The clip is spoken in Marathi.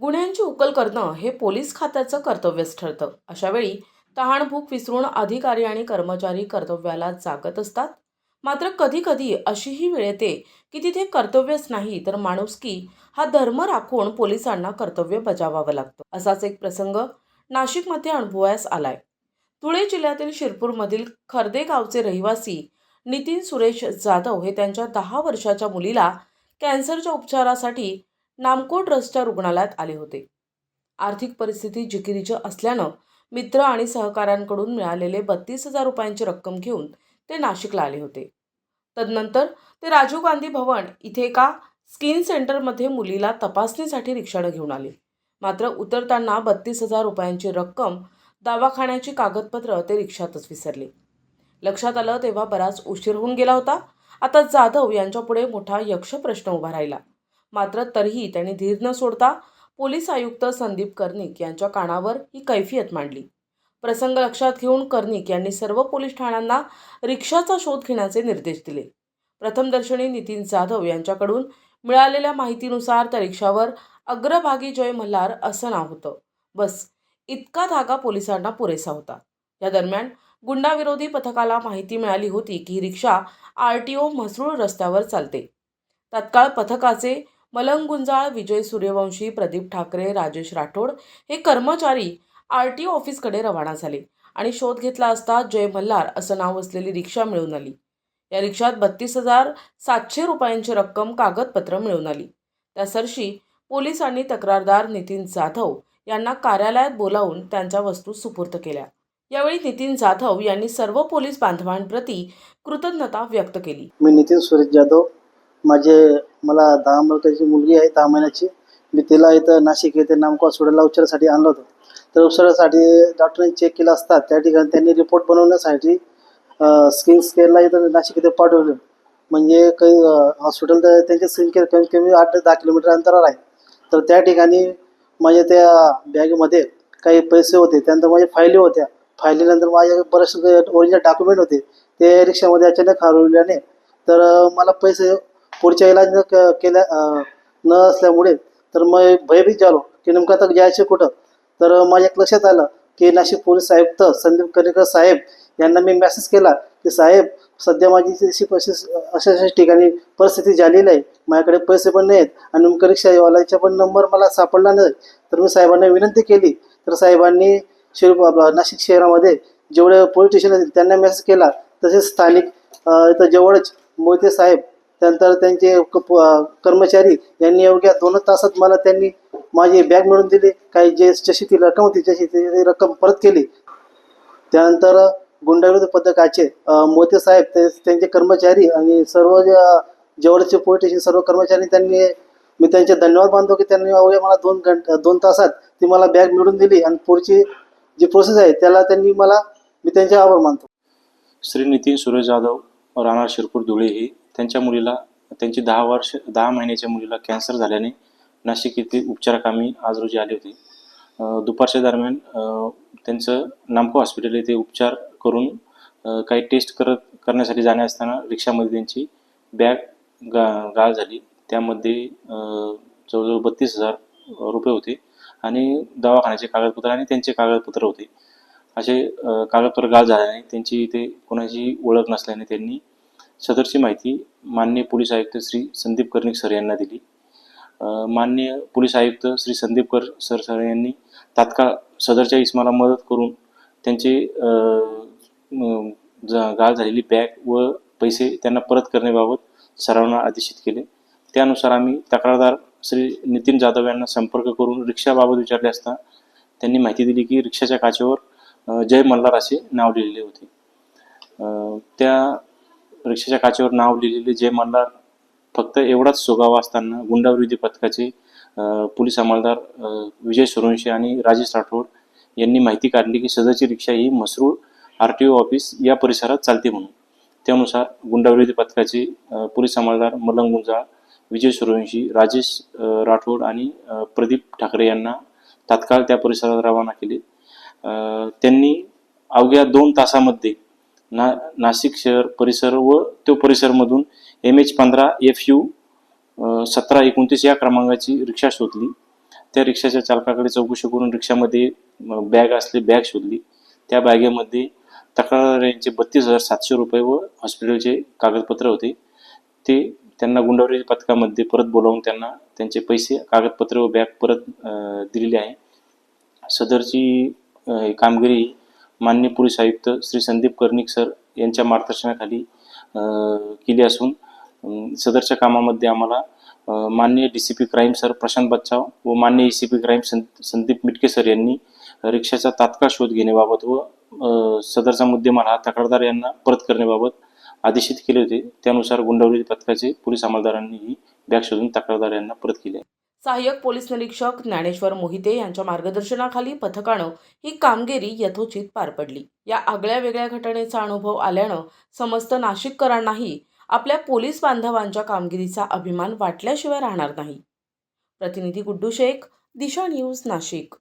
गुन्ह्यांची उकल करणं हे पोलीस खात्याचं कर्तव्यच ठरतं. अशावेळी तहाणभूक विसरून अधिकारी आणि कर्मचारी कर्तव्याला जागत असतात. मात्र कधीकधी अशीही वेळ येते की तिथे कर्तव्यच नाही तर माणुसकी हा धर्म राखून पोलिसांना कर्तव्य बजावावं लागतं. असाच एक प्रसंग नाशिकमध्ये अनुभवायस आलाय. धुळे जिल्ह्यातील शिरपूरमधील खर्दे गावचे रहिवासी नितीन सुरेश जाधव हे त्यांच्या दहा वर्षाच्या मुलीला कॅन्सरच्या उपचारासाठी नामको ट्रस्टच्या रुग्णालयात आले होते. आर्थिक परिस्थिती जिकिरीची असल्यानं मित्र आणि सहकाऱ्यांकडून मिळालेले बत्तीस हजार रुपयांची रक्कम घेऊन ते नाशिकला आले होते. तदनंतर ते राजीव गांधी भवन इथे एका स्किन सेंटरमध्ये मुलीला तपासणीसाठी रिक्षानं घेऊन आले. मात्र उतरताना बत्तीस हजार रुपयांची रक्कम दवाखान्याची कागदपत्र ते रिक्षातच विसरले. लक्षात आलं तेव्हा बराच उशीर होऊन गेला होता. आता जाधव यांच्यापुढे मोठा यक्षप्रश्न उभा राहिला. मात्र तरीही त्यांनी धीर न सोडता पोलीस आयुक्त संदीप कर्णिक यांच्या कानावर ही कैफियत मांडली. प्रसंग लक्षात घेऊन कर्णिक यांनी सर्व पोलीस ठाण्यांना रिक्षाचा शोध घेण्याचे निर्देश दिले. प्रथमदर्शनी नितीन जाधव यांच्याकडून मिळालेल्या माहितीनुसार त्या रिक्षावर अग्रभागी जय मल्हार असं नाव होतं. बस इतका धागा पोलिसांना पुरेसा होता. या दरम्यान गुंडाविरोधी पथकाला माहिती मिळाली होती की ही रिक्षा आर टी ओ म्हसरूळ रस्त्यावर चालते. तत्काळ पथकाचे मलंग गुंजाळ विजय सूर्यवंशी प्रदीप ठाकरे राजेश राठोड हे कर्मचारी आर टी ओ ऑफिसकडे रवाना झाले आणि शोध घेतला असता जय मल्हार असं नाव असलेली रिक्षा मिळून आली. या रिक्षात बत्तीस हजार सातशे रुपयांची रक्कम कागदपत्र मिळून आली. त्या सरशी पोलिसांनी तक्रारदार नितीन जाधव यांना कार्यालयात बोलावून त्यांच्या वस्तू सुपूर्त केल्या. यावेळी नितीन जाधव यांनी सर्व पोलीस बांधवांप्रती कृतज्ञता व्यक्त केली. मी नितीन सुरेश जाधव माझे मला दहा वर्षाची मुलगी आहे दहा महिन्याची. मी तिला इथं नाशिक येथे नामको हॉस्पिटलला उपचारासाठी आणलं होतं. तर उपचारासाठी डॉक्टरांनी चेक केलं असता त्या ठिकाणी त्यांनी रिपोर्ट बनवण्यासाठी स्किन स्केअरला इथं नाशिक इथे पाठवले. म्हणजे काही हॉस्पिटल तर त्यांचे स्किन केअर कमीत कमी आठ ते दहा किलोमीटर अंतरावर आहे. तर त्या ठिकाणी माझ्या त्या बॅगेमध्ये काही पैसे होते त्यानंतर माझ्या फायली होत्या. फायलीनंतर माझ्या बरेचसे ओरिजिनल डॉक्युमेंट होते ते रिक्षामध्ये अचानक हरवल्याने तर मला पैसे पुढच्या इलाज न क- केल्या न असल्यामुळे तर मग भयभीत झालो की नेमकं आता जायचं कुठं? तर माझ्या लक्षात आलं की नाशिक पोलीस आयुक्त संदीप कनेकर साहेब यांना मी मेसेज केला की साहेब सध्या माझी अशी अशा अशा ठिकाणी परिस्थिती झालेली आहे. माझ्याकडे पैसे पण नाहीत आणि नेमकं रिक्षावाल्याचा पण नंबर मला सापडला नाही. तर मी साहेबांना विनंती केली. तर साहेबांनी शिर नाशिक शहरामध्ये जेवढे पोलीस स्टेशन आहेत त्यांना मेसेज केला. तसेच स्थानिक इथं जवळच मोहिते साहेब त्यानंतर त्यांचे क- कर्मचारी यांनी अवघ्या दोन तासात मला त्यांनी माझी बॅग मिळवून दिली. काही जे जशी ती रक्कम होती जशी ती रक्कम परत केली. त्यानंतर गुंडाविरोधी पथकाचे मोती साहेब ते त्यांचे कर्मचारी आणि सर्व जे, जवळचे पोलीस स्टेशन सर्व कर्मचारी त्यांनी मी त्यांचे धन्यवाद मानतो की त्यांनी अवघ्या मला दोन घंट दोन तासात ती मला बॅग मिळवून दिली आणि पुढची जी प्रोसेस आहे त्याला त्यांनी मला मी त्यांचे आभार मानतो. श्री नितीन सुरेश जाधव राहणार शिरपूर धुळे हे. त्यांच्या मुलीला त्यांची दहा वर्ष दहा महिन्याच्या मुलीला कॅन्सर झाल्याने नाशिक येथे उपचाराकामी आज रोजी आले होते. दुपारच्या दरम्यान त्यांचं नामको हॉस्पिटल येथे उपचार करून काही टेस्ट करत करण्यासाठी जाण्या असताना रिक्षामध्ये त्यांची बॅग गा गाळ झाली. त्यामध्ये जवळजवळ बत्तीस हजार रुपये होते आणि दवाखान्याचे कागदपत्र आणि त्यांचे कागदपत्र होते. असे कागदपत्र गाळ झाल्याने त्यांची इथे कोणाची ओळख नसल्याने त्यांनी सदरची माहिती माननीय पोलीस आयुक्त श्री संदीप कर्णिक सर यांना दिली. मान्य पोलीस आयुक्त श्री संदीप कर सर सर यांनी तात्काळ सदरच्या इस्माला मदत करून त्यांचे ज- गाळ झालेली बॅग व पैसे त्यांना परत करण्याबाबत सरांना आदेशित केले. त्यानुसार आम्ही तक्रारदार श्री नितीन जाधव यांना संपर्क करून रिक्षाबाबत विचारले असता त्यांनी माहिती दिली की रिक्षाच्या काचेवर जय मल्हार असे नाव लिहिलेले होते. त्या रिक्षाच्या काचेवर नाव लिहिलेले जय मल्हार फक्त एवढाच सुगावा असताना गुंडाविरोधी पथकाचे पोलीस अंमलदार विजय सुरवंशी आणि राजेश राठोड यांनी माहिती काढली की सदरची रिक्षा ही Masrul R T O office या परिसरात चालते म्हणून. त्यानुसार गुंडाविरोधी पथकाचे पोलीस अंमलदार मलंग गुंजाळ विजय सूर्यवंशी राजेश राठोड आणि प्रदीप ठाकरे यांना तात्काळ त्या परिसरात रवाना केले. त्यांनी अवघ्या दोन तासामध्ये ना नाशिक शहर परिसर व तो परिसरमधून एम एच पंधरा एफ यू सतरा एकोणतीस या क्रमांकाची रिक्षा शोधली. त्या रिक्षाच्या चालकाकडे चौकशी करून रिक्षामध्ये बॅग असली बॅग शोधली. त्या बॅगेमध्ये तक्रारदारांचे बत्तीस हजार सातशे रुपये व हॉस्पिटलचे कागदपत्र होते. ते त्यांना गुंडावरी पथकामध्ये परत बोलावून त्यांना त्यांचे पैसे कागदपत्र व बॅग परत दिलेली आहे. सदरची कामगिरी माननीय पोलीस आयुक्त श्री संदीप कर्णिक सर यांच्या मार्गदर्शनाखाली केली असून सदरच्या कामामध्ये आम्हाला मान्य D C P crime sir Prashant Bachhav व मान्य ई सी पी क्राईम सं संदीप मिटके सर यांनी रिक्षाचा तात्काळ शोध घेण्याबाबत व सदरचा मुद्देमाल हा तक्रारदार यांना परत करण्याबाबत आदेशित केले होते त्यानुसार गुंडवली पथकाचे पोलीस अंमलदारांनी ही बॅग शोधून तक्रारदार यांना परत केली आहे. सहाय्यक पोलीस निरीक्षक ज्ञानेश्वर मोहिते यांच्या मार्गदर्शनाखाली पथकानं ही कामगिरी यथोचित पार पडली. या आगळ्या वेगळ्या घटनेचा अनुभव आल्यानं समस्त नाशिककरांनाही आपल्या पोलीस बांधवांच्या कामगिरीचा अभिमान वाटल्याशिवाय राहणार नाही. प्रतिनिधी गुड्डू शेख दिशा न्यूज नाशिक.